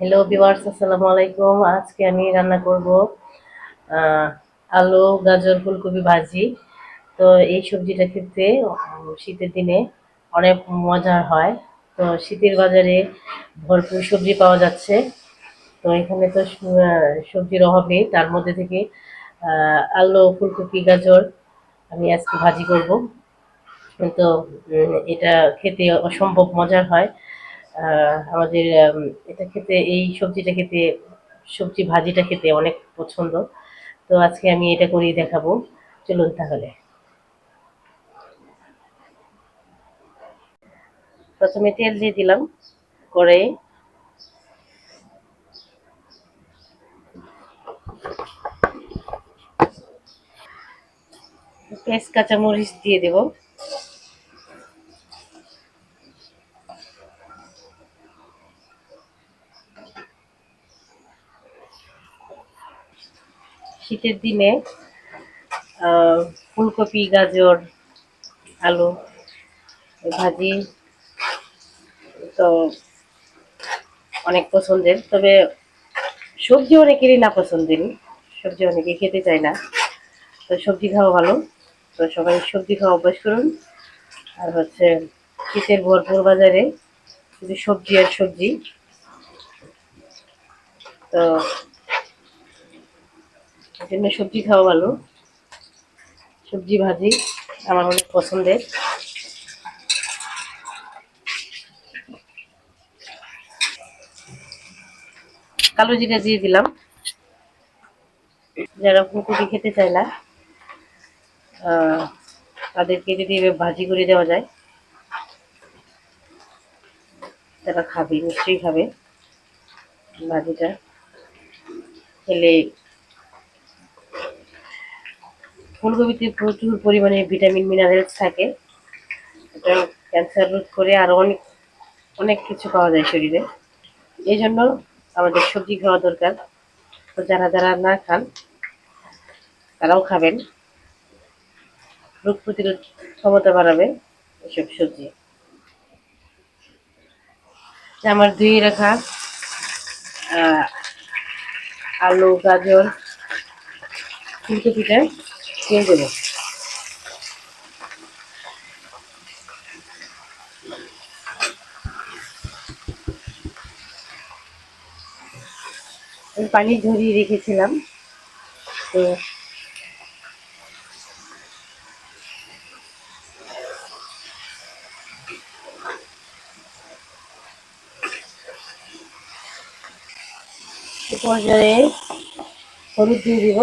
Hello viewers আসসালামু আলাইকুম। আজকে আমি রান্না করব আলু, গাজর, ফুলকপি ভাজি। তো এই সবজিটা খেতে শীতের দিনে অনেক মজার হয়। তো শীতের বাজারে ভরপুর সবজি পাওয়া যাচ্ছে। তো এখানে তো সবজির অভাব তার মধ্যে থেকে আলু, ফুলকপি, গাজর আমি আজকে ভাজি করব। তো এটা খেতে অসম্ভব মজার হয়। আমাদের এটা খেতে, এই সবজিটা খেতে, সবজি ভাজিটা খেতে অনেক পছন্দ। তো আজকে আমি এটা করেই দেখাবো। চলুন তাহলে। প্রথমে তেল দিয়ে দিলাম করে। পেঁয়াজ, কাঁচামরিচ দিয়ে দেব। শীতের দিনে ফুলকপি, গাজর, আলু, ভাজি, তো অনেক পছন্দের। তবে সবজি অনেকেরই না পছন্দের সবজি অনেকে খেতে চায় না। তো সবজি খাওয়া ভালো। তো সবাই সবজি খাওয়া অভ্যাস করুন। আর হচ্ছে শীতের ভরপুর বাজারে শুধু সবজি আর সবজি। তো এই জন্য সবজি খাওয়া ভালো। সবজি ভাজি, আমার অনেক পছন্দের। কালো জিরা দিয়ে দিলাম। যারা ফুলকপি খেতে চায় না তাদেরকে যদি ভাজি করে দেওয়া যায়, তারা খাবে, নিশ্চয়ই খাবে। ভাজিটা খেলে ফুলকপিতে প্রচুর পরিমাণে ভিটামিন, মিনারেলস থাকে। এটা ক্যান্সার রোধ করে আরও অনেক অনেক কিছু পাওয়া যায় শরীরে। এই জন্য আমাদের সবজি খাওয়া দরকার। তো যারা যারা না খান, তারাও খাবেন। রোগ প্রতিরোধ ক্ষমতা বাড়াবে এসব সবজি। আমার ধুয়ে রাখা আলু, গাজর ফুলকপিটা দিয়ে দেবো পানি ঝরিয়ে রেখেছিলাম তো পর্যায়ে হলুদ দিয়ে দিব।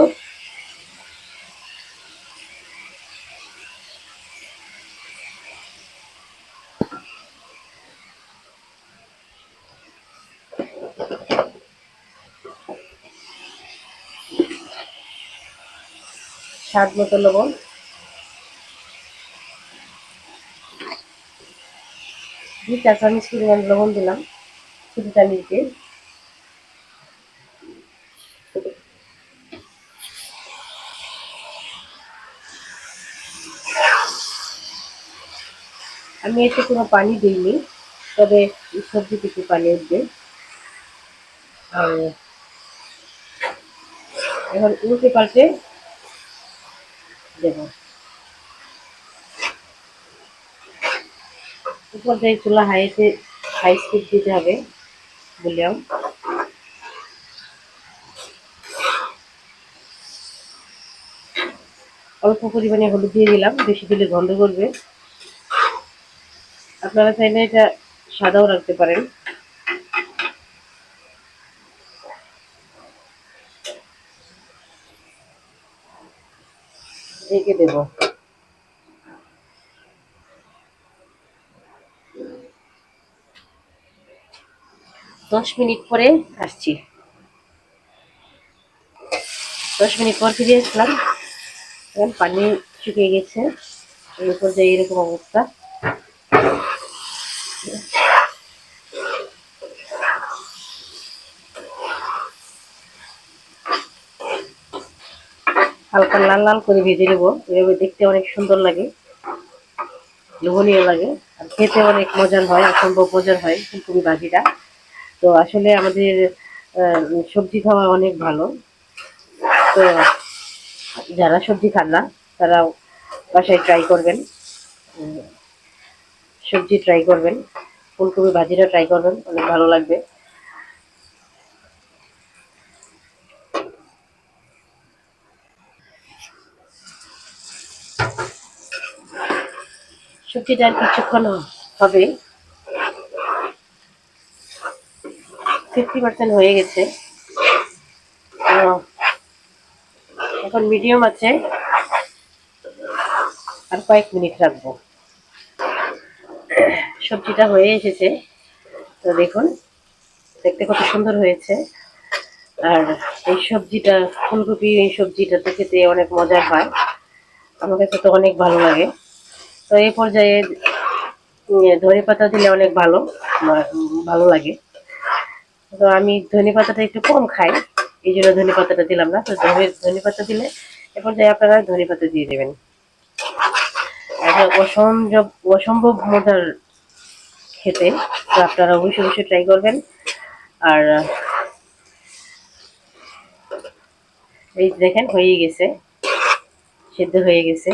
স্বাদ মতো লবণ। দুই চা চামচ পরিমাণ লবণ দিলাম শুধু চামিচে আমি এতে কোনো পানি দিইনি, তবে সবজি একটু পানি উঠবে এখন উল্টে পাল্টে দেব। উপর দিয়ে চুলা হাইতে, হাই স্পিড দিতে হবে, বললাম। অল্প পরিমাণে হলুদ দিয়ে দিলাম, বেশি দিলে গন্ধ করবে। আপনারা চাইলে এটা সাদাও রাখতে পারেন। ঢেকে দেব। দশ মিনিট পরে আসছি। দশ মিনিট পর ফিরে আসলাম। এখন পানি শুকিয়ে গেছে। এই পর্যায়ে এরকম অবস্থা। হালকা লাল লাল করে ভেজে নেব। এভাবে দেখতে অনেক সুন্দর লাগে। লোভনীয় লাগে। আর খেতে অনেক মজার হয়, অসম্ভব মজার হয় ফুলকপি ভাজিটা তো আসলে আমাদের সবজি খাওয়া অনেক ভালো। তো যারা সবজি খান না তারা বাসায় ট্রাই করবেন। সবজি ট্রাই করবেন। ফুলকপি ভাজিটা ট্রাই করবেন, অনেক ভালো লাগবে। আর কিছুক্ষণ হবে। ফিফটি পার্সেন্ট হয়ে গেছে। এখন মিডিয়াম আছে। আর কয়েক মিনিট রাখব। সবজিটা হয়ে এসেছে। তো দেখুন, দেখতে কত সুন্দর হয়েছে। আর এই সবজিটা, ফুলকপি এই সবজিটা তো খেতে অনেক মজা হয়। আমার কাছে তো অনেক ভালো লাগে। তো এই পর্যায়ে ধনে পাতা দিলে অনেক ভালো ভালো লাগে। তো আমি ধনে পাতাটা একটু কম খাই, এই জন্য ধনে পাতাটা দিলাম না। তো ধনে পাতা দিলে এ পর্যায়ে আপনারা ধনে পাতা দিয়ে দেবেন। এটা অসম্ভব অসম্ভব মজার খেতে, তো আপনারা অবশ্যই অবশ্যই ট্রাই করবেন। আর, এই দেখেন হয়ে গেছে, সেদ্ধ হয়ে গেছে।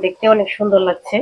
দেখতে অনেক সুন্দর লাগছে।